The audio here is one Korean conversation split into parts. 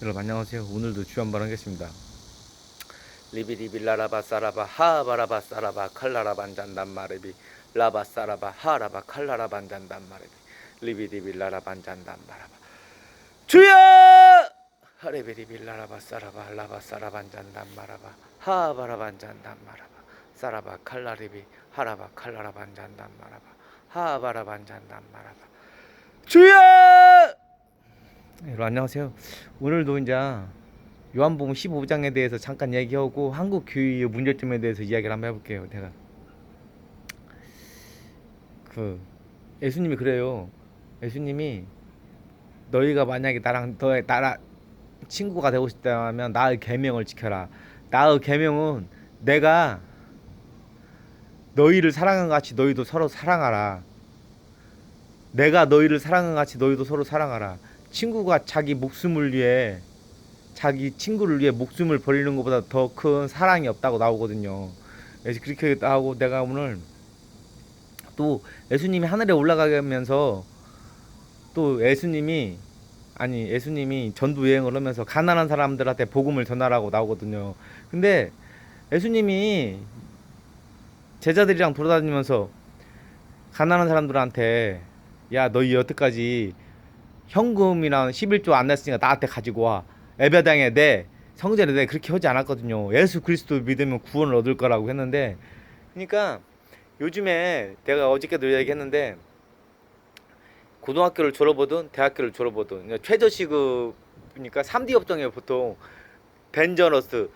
여러분 안녕하세요. 오늘도 주한번 하겠습니다. 리비리비 라라바 싸라바 하바라바 싸라바 칼라라 반잔단 마레비. 라바 싸라바 하라바 칼라라 반잔단 마레비. 리비리비 라라 반잔단 마라바. 주여! 하레비리비 라라바 싸라바 라바 싸라 반잔단 마라바. 하바라 반잔단 마라바. 싸라바 칼라리비. 하라바 칼라라 반잔단 마라바. 하바라 반잔단 마라바. 주여 여러분 안녕하세요. 오늘도 이제 요한복음 15장에 대해서 잠깐 얘기하고 한국 교회의 문제점에 대해서 이야기를 한번 해볼게요. 내가 그 예수님이 그래요. 예수님이 너희가 만약에 나랑 너의 나라 친구가 되고 싶다면 나의 계명을 지켜라. 나의 계명은 내가 너희를 사랑한 것 같이 너희도 서로 사랑하라. 내가 너희를 사랑한 것 같이 너희도 서로 사랑하라. 친구가 자기 목숨을 위해 자기 친구를 위해 목숨을 버리는 것보다 더 큰 사랑이 없다고 나오거든요. 그래서 그렇게 나오고 내가 오늘 또 예수님이 하늘에 올라가면서 또 예수님이 아니 예수님이 전도 여행을 하면서 가난한 사람들한테 복음을 전하라고 나오거든요. 근데 예수님이 제자들이랑 돌아다니면서 가난한 사람들한테 야 너희 여태까지 현금이랑 11조 안 냈으니까 나한테 가지고 와. 에베당에 내 성전에 내 그렇게 하지 않았거든요. 예수 그리스도 믿으면 구원을 얻을 거라고 했는데 그러니까 요즘에 내가 어저께도 얘기했는데 고등학교를 졸업하든 대학교를 졸업하든 그러니까 최저 시급이니까 3D 업종에 보통 벤저너스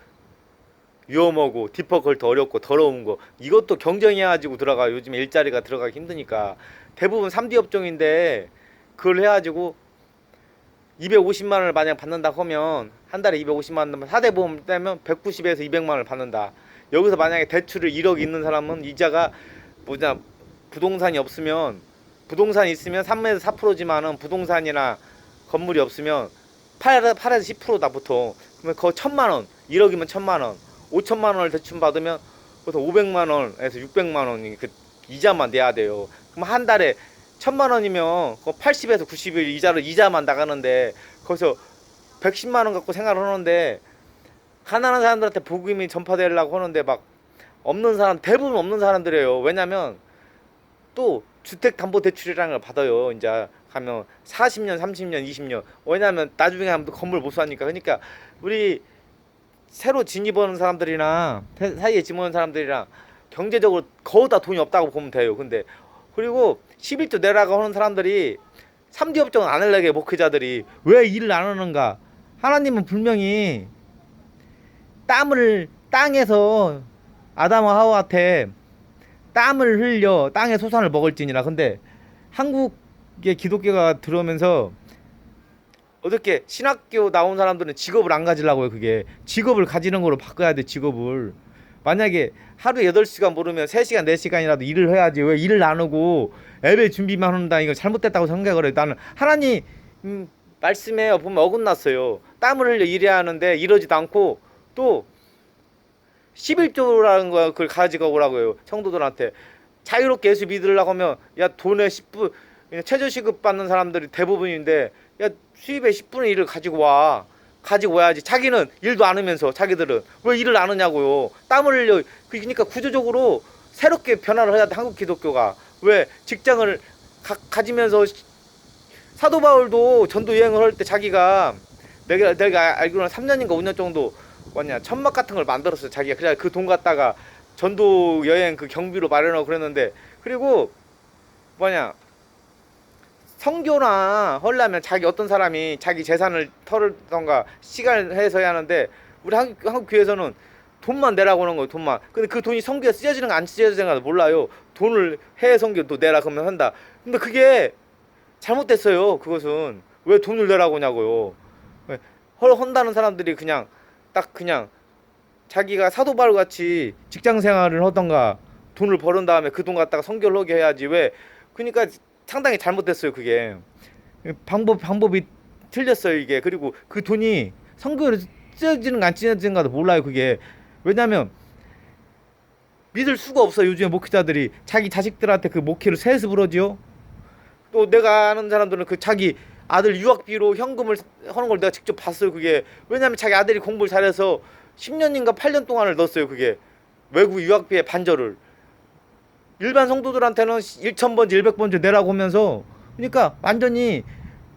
위험하고 디퍼컬트 어렵고 더러운 거 이것도 경쟁해가지고 들어가 요즘 일자리가 들어가기 힘드니까 대부분 3D 업종인데 그걸 해가지고 250만 원을 만약 받는다 하면 한 달에 250만 원 4대 보험 떼면 190에서 200만 원을 받는다. 여기서 만약에 대출을 1억 있는 사람은 이자가 뭐냐 부동산이 없으면 부동산 있으면 3에서 4%지만은 부동산이나 건물이 없으면 8, 8에서 10%다 보통. 그러면 거 1000만 원, 1억이면 1000만 원, 5천만 원을 대출 받으면 그래서 500만 원에서 600만 원이 그 이자만 내야 돼요. 그럼 한 달에 천만 원이면 그 80에서 90일 이자를 이자만 나가는데 거기서 110만 원 갖고 생활을 하는데 가난한 사람들한테 복음이 전파되려고 하는데 막 없는 사람 대부분 없는 사람들이에요. 왜냐면 또 주택 담보 대출이라는 걸 받아요. 이제 가면 40년, 30년, 20년. 왜냐면 나중에 또 건물 못 사니까. 그러니까 우리 새로 진입하는 사람들이나 사- 사이에 진입하는 사람들이랑 경제적으로 거의 다 돈이 없다고 보면 돼요. 근데 그리고 11조 내라고 하는 사람들이 3D 업종은 안 하려게 목회자들이 왜 일을 안 하는가? 하나님은 분명히 땀을 땅에서 아담과 하와한테 땀을 흘려 땅의 소산을 먹을지니라. 근데 한국의 기독교가 들어오면서 어떻게 신학교 나온 사람들은 직업을 안 가지려고요. 그게 직업을 가지는 거로 바꿔야 돼. 직업을 만약에 하루에 8시간 모르면 3시간 4시간이라도 일을 해야지. 왜 일을 안 하고 예배 준비만 한다. 이거 잘못됐다고 생각을 해 나는 하나님 음, 말씀에 보면 어긋났어요. 땀을 흘려 일해야 하는데 이러지도 않고 또 11조라는 거 그걸 가지고 오라고 해요 성도들한테. 자유롭게 예수 믿으려고 하면 야 돈의 10분 최저시급 받는 사람들이 대부분인데 야 수입의 10분의 1을 가지고 와 가지고 와야지. 자기는 일도 안 하면서 자기들은 왜 일을 안 하냐고요. 땀을 흘려. 그러니까 구조적으로 새롭게 변화를 해야 돼. 한국 기독교가 왜 직장을 가, 가지면서 사도 바울도 전도 여행을 할 때 자기가 내가 내가 알기로는 3년인가 5년 정도 뭐냐 천막 같은 걸 만들었어요. 자기가 그래 그돈 갖다가 전도 여행 그 경비로 마련하고 그랬는데 그리고 뭐냐 성교나 하려면 자기 어떤 사람이 자기 재산을 털던가 시간을 해서 해야 하는데 우리 한국, 한국 교회에서는 돈만 내라고 하는 거예요 돈만. 근데 그 돈이 성교에 쓰여지는가 안 쓰여지는가 몰라요. 돈을 해외 성교 또 내라 그러면 한다. 근데 그게 잘못됐어요 그것은. 왜 돈을 내라고 하냐고요. 왜? 헐 한다는 사람들이 그냥 딱 그냥 자기가 사도 바울 같이 직장 생활을 하던가 돈을 벌은 다음에 그 돈 갖다가 성교를 하게 해야지. 왜? 그러니까 상당히 잘못됐어요 그게. 방법 방법이 틀렸어요 이게. 그리고 그 돈이 성교로 쓰여지는가 안 쓰여지는가도 몰라요 그게. 왜냐면 믿을 수가 없어 요즘에 목회자들이. 자기 자식들한테 그 목회를 세습을 하지요? 또 내가 아는 사람들은 그 자기 아들 유학비로 현금을 하는 걸 내가 직접 봤어요. 그게. 왜냐면 자기 아들이 공부를 잘해서 10년인가 8년 동안을 넣었어요. 그게. 외국 유학비의 반절을 일반 성도들한테는 1,000번째 100번째 내라고 하면서 그러니까 완전히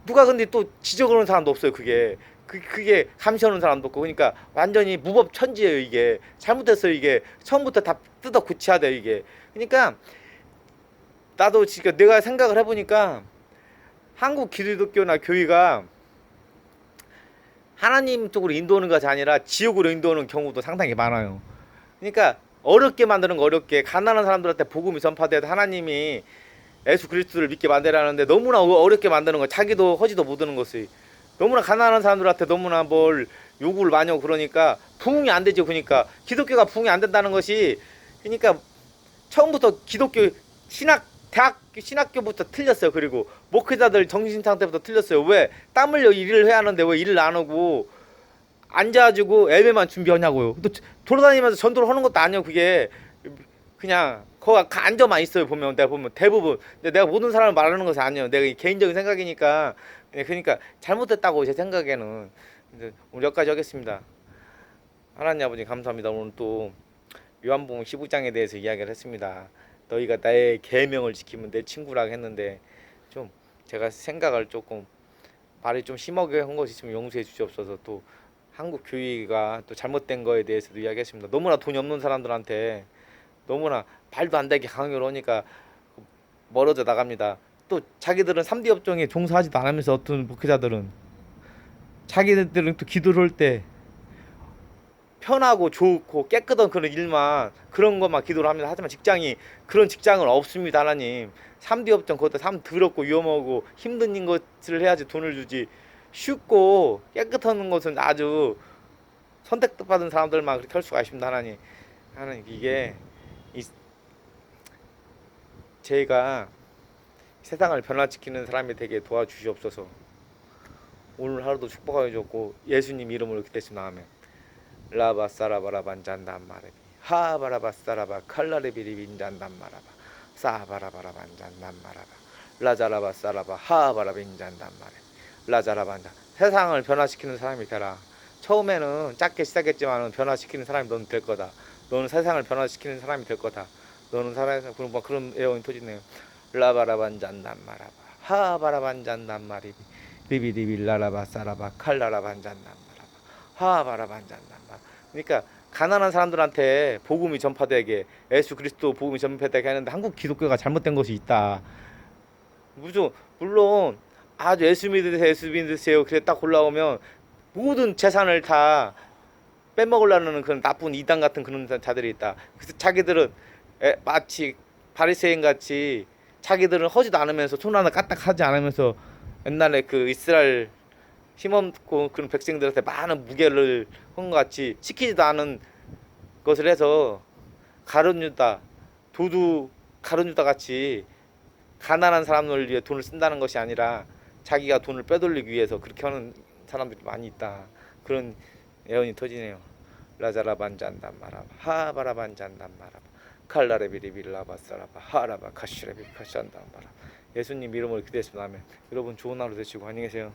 누가 근데 또 지적하는 사람도 없어요. 그게 그, 그게 감시하는 사람도 없고 그러니까 완전히 무법 천지예요. 이게 잘못했어요. 이게 처음부터 다 뜯어 고쳐야 돼요. 이게 그러니까 나도 지금 내가 생각을 해보니까 한국 기독교나 교회가 하나님 쪽으로 인도하는 것이 아니라 지옥으로 인도하는 경우도 상당히 많아요. 그러니까 어렵게 만드는 거 어렵게 가난한 사람들한테 복음이 전파돼도 하나님이 예수 그리스도를 믿게 만들라는데 너무나 어- 어렵게 만드는 거 자기도 허지도 못하는 것이 너무나 가난한 사람들한테 너무나 뭘 요구를 많이 하고 그러니까 부흥이 안 되죠. 그러니까 기독교가 부흥이 안 된다는 것이 그러니까 처음부터 기독교 신학 대학교 신학교부터 틀렸어요. 그리고 목회자들 정신 상태부터 틀렸어요. 왜 땀 흘려 일을 해야 하는데 왜 일을 안 하고 앉아가지고 예배만 준비하냐고요. 또 돌아다니면서 전도를 하는 것도 아니에요. 그게 그냥 거기 가- 앉아만 있어요. 보면 내가 보면 대부분 근데 내가 모든 사람을 말하는 것이 아니에요. 내가 개인적인 생각이니까 예, 그러니까 잘못했다고 제 생각에는 이제 오늘 여기까지 하겠습니다. 하나님 아버지 감사합니다. 오늘 또 요한복음 15장에 대해서 이야기를 했습니다. 너희가 나의 계명을 지키면 내 친구라고 했는데 좀 제가 생각을 조금 말이 좀 심하게 한 것이 좀 용서해 주시옵소서. 또 한국 교회가 또 잘못된 거에 대해서도 이야기했습니다. 너무나 돈이 없는 사람들한테 너무나 말도 안 되게 강요를 하니까 멀어져 나갑니다. 또 자기들은 3D 업종에 종사하지도 않으면서 어떤 목회자들은 자기들은 또 기도를 할 때 편하고 좋고 깨끗한 그런 일만 그런 것만 기도를 합니다. 하지만 직장이 그런 직장은 없습니다. 하나님 3D 업종 그것도 참 더럽고 위험하고 힘든 일 것을 해야지 돈을 주지 쉽고 깨끗한 것은 아주 선택받은 사람들만 그렇게 할 수가 있습니다. 하나님 하나님 이게 이 제가 세상을 변화시키는 사람이 되게 도와주시옵소서. 오늘 하루도 축복하여 줬고 예수님 이름으로 기도했습니다. 아멘. 라바 사라바라반 잔단 마레비 하바라바 사라바 칼라레비리빈 잔단 마라바 사바라바라반 잔단 마라바 라자라바 사라바 하바라빈 잔단 마레 라자라반자 세상을 변화시키는 사람이 되라. 처음에는 작게 시작했지만은 변화시키는 사람이 너는 될 거다. 너는 세상을 변화시키는 사람이 될 거다. 너는 살아서 그런 뭐 그런 애원이 터지네요. 라바라반 잔단 마라바 하바라반 잔단 마리비 리비리비 라라바 사라바 칼라라반 잔단 마라바 하바라반 잔단 마 그러니까 가난한 사람들한테 복음이 전파되게 예수 그리스도 복음이 전파되게 하는데 한국 기독교가 잘못된 것이 있다. 무슨 물론 아주 예수 믿으세요 예수 믿으세요 그래 딱 올라오면 모든 재산을 다 빼먹으려는 그런 나쁜 이단 같은 그런 자들이 있다. 그래서 자기들은 에, 마치 바리새인 같이 자기들은 허지도 않으면서 손 하나 까딱하지 않으면서 옛날에 그 이스라엘 힘없고 그런 백성들한테 많은 무게를 한 것 같이 시키지도 않은 것을 해서 가룟유다 도두 가룟유다 같이 가난한 사람을 위해 돈을 쓴다는 것이 아니라 자기가 돈을 빼돌리기 위해서 그렇게 하는 사람들이 많이 있다. 그런 예언이 터지네요. 라자라 반잔단 마라바 하바라 반잔단 마라바 칼라레 비리빌라바 사라바 하라바 카슈레비 카샨단 마라 예수님 이름으로 기도했습니다. 아멘. 여러분 좋은 하루 되시고 안녕히 계세요